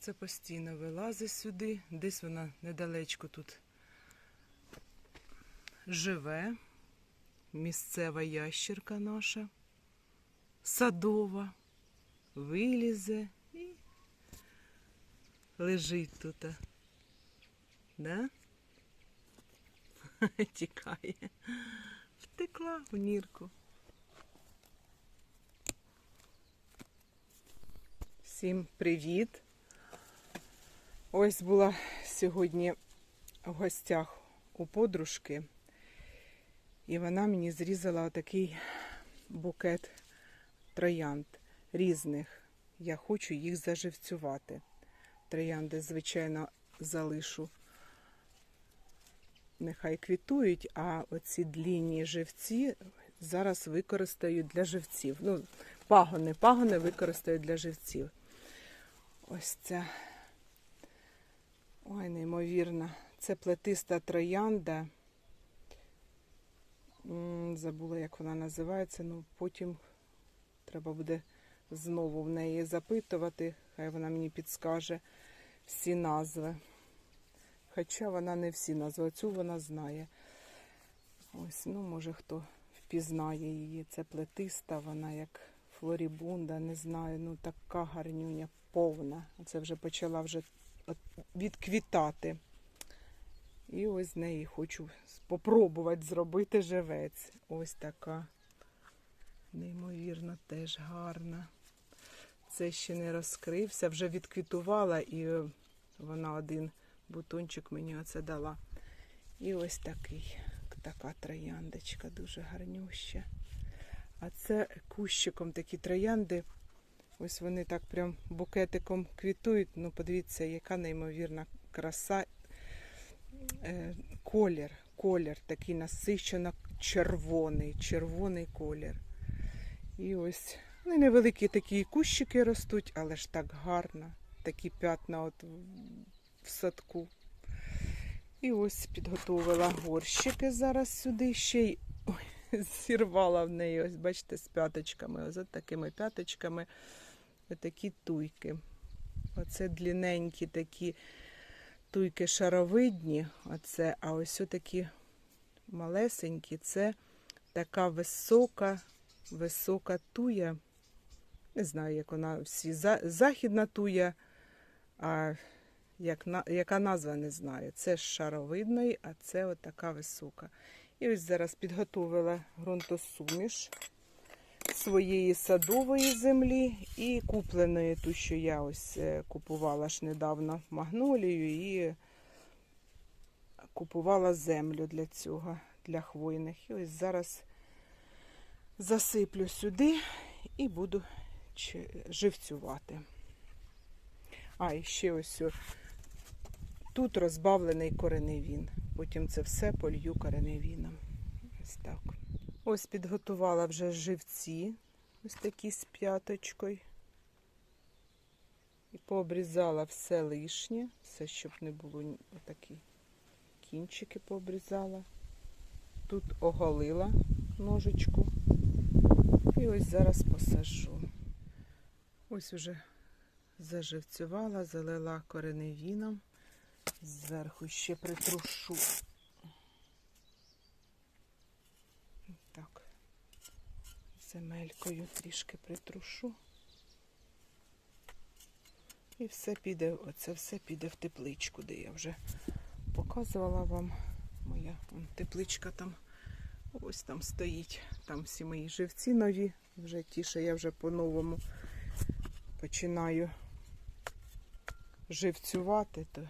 Оце постійно вилазить сюди, десь вона недалечко тут живе. Місцева ящерка наша, садова, вилізе і лежить тут. Да? Тікає. Втекла в нірку. Всім привіт! Ось була сьогодні в гостях у подружки, і вона мені зрізала отакий букет троянд різних. Я хочу їх заживцювати. Троянди, звичайно, залишу. Нехай квітують, а оці длінні живці зараз використаю для живців. Ну, пагони, пагони використаю для живців. Ось це. Ой, неймовірно. Це плетиста троянда. Забула, як вона називається, ну потім треба буде знову в неї запитувати. Хай вона мені підскаже всі назви. Хоча вона не всі назви, цю вона знає. Ось, ну, може, хто впізнає її. Це плетиста, вона як флорібунда, не знаю, ну така гарнюня, повна. Це вже почала вже відквітати. І ось з неї хочу спробувати зробити живець. Ось така. Неймовірно, теж гарна. Це ще не розкрився, вже відквітувала і е, вона один бутончик мені оце дала. І ось такий, така трояндочка, дуже гарнюща. А це кущиком такі троянди. Ось вони так прям букетиком квітують. Ну, подивіться, яка неймовірна краса. Е, колір, колір такий насичено червоний, червоний колір. І ось ну, невеликі такі кущики ростуть, але ж так гарно. Такі п'ятна от в садку. І ось підготовила горщики зараз сюди. Ще й зірвала в неї, ось бачите, з п'яточками. Ось такими п'яточками. Отакі туйки. Оце длінненькі такі туйки шаровидні. Оце, а ось такі малесенькі. Це така висока, висока туя. Не знаю, як вона всі. За- Західна туя. А як яка назва не знаю. Це з шаровидної, а це от така висока. І ось зараз підготовила ґрунтосуміш своєї садової землі і купленої, ту, що я ось е, купувала ж недавно магнолію і купувала землю для цього, для хвойних. І ось зараз засиплю сюди і буду живцювати. А, і ще ось тут розбавлений кореневін. Потім це все полью кореневіном. Ось так. Ось підготувала вже живці, ось такі з п'яточкою. І пообрізала все лишнє, все, щоб не було отакі кінчики пообрізала. Тут оголила ножичку. І ось зараз посажу. Ось уже заживцювала, залила кореневіном. Зверху ще притрушу. Так, земелькою трішки притрушу. І все піде, оце все піде в тепличку, де я вже показувала вам. Моя тепличка там ось там стоїть. Там всі мої живці нові. Вже ті, що я вже по-новому починаю живцювати, то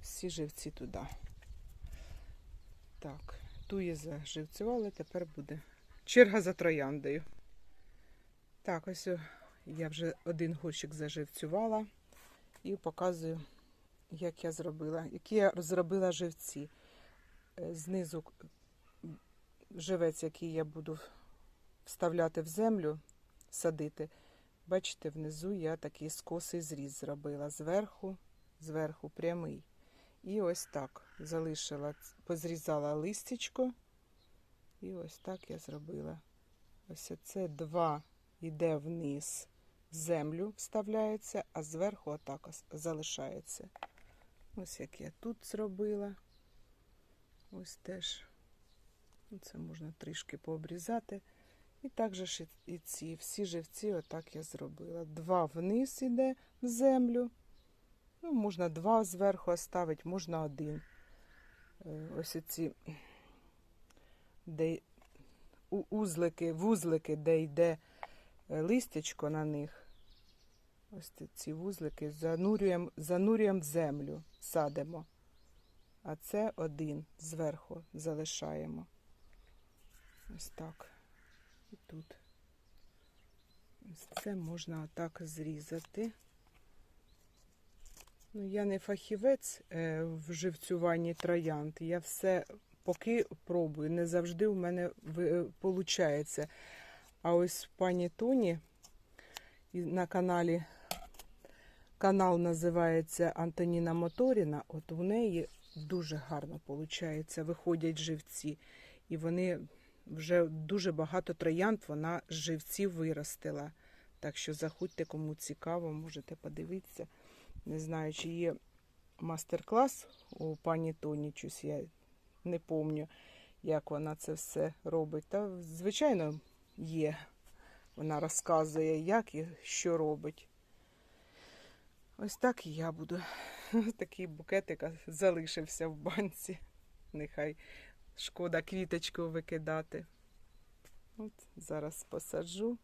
всі живці туди. Так, туї заживцювали, тепер буде черга за трояндою. Так, ось я вже один горщик заживцювала і показую, як я зробила, які я зробила живці. Е, Знизу живець, який я буду вставляти в землю, садити. Бачите, внизу я такий скосий зріз зробила. Зверху, зверху прямий. І ось так залишила, позрізала листячко. І ось так я зробила. Ось це два йде вниз землю вставляється, а зверху отак залишається. Ось як я тут зробила. Ось теж. Ну, Це можна трішки пообрізати. І так же ж і і ці, всі живці отак я зробила. Два вниз іде в землю. Ну, можна два зверху оставити, можна один. Е, Ось ці де узлики, вузлики, де йде е, листячко на них. Ось ці- вузлики занурюємо, занурюємо в землю, садимо. А це один зверху залишаємо. Ось так. І тут. Ось це можна отак зрізати. Ну, я не фахівець е, в живцюванні троянд. Я все поки пробую. Не завжди в мене виходить. А ось пані Тоні на каналі канал називається Антоніна Моторіна. От у неї дуже гарно виходить. Виходять живці. І вони вже дуже багато троянд вона живців виростила. Так що заходьте, кому цікаво, можете подивитися. Не знаю, чи є мастер-клас у пані Тоні, щось я не пам'ятаю, як вона це все робить. Та, звичайно, є. Вона розказує, як і що робить. Ось так і я буду. Такий букетик залишився в банці. Нехай шкода квіточку викидати. От зараз посаджу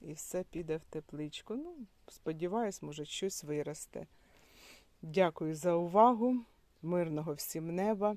і все піде в тепличку. Ну, сподіваюсь, може, щось виросте. Дякую за увагу. Мирного всім неба.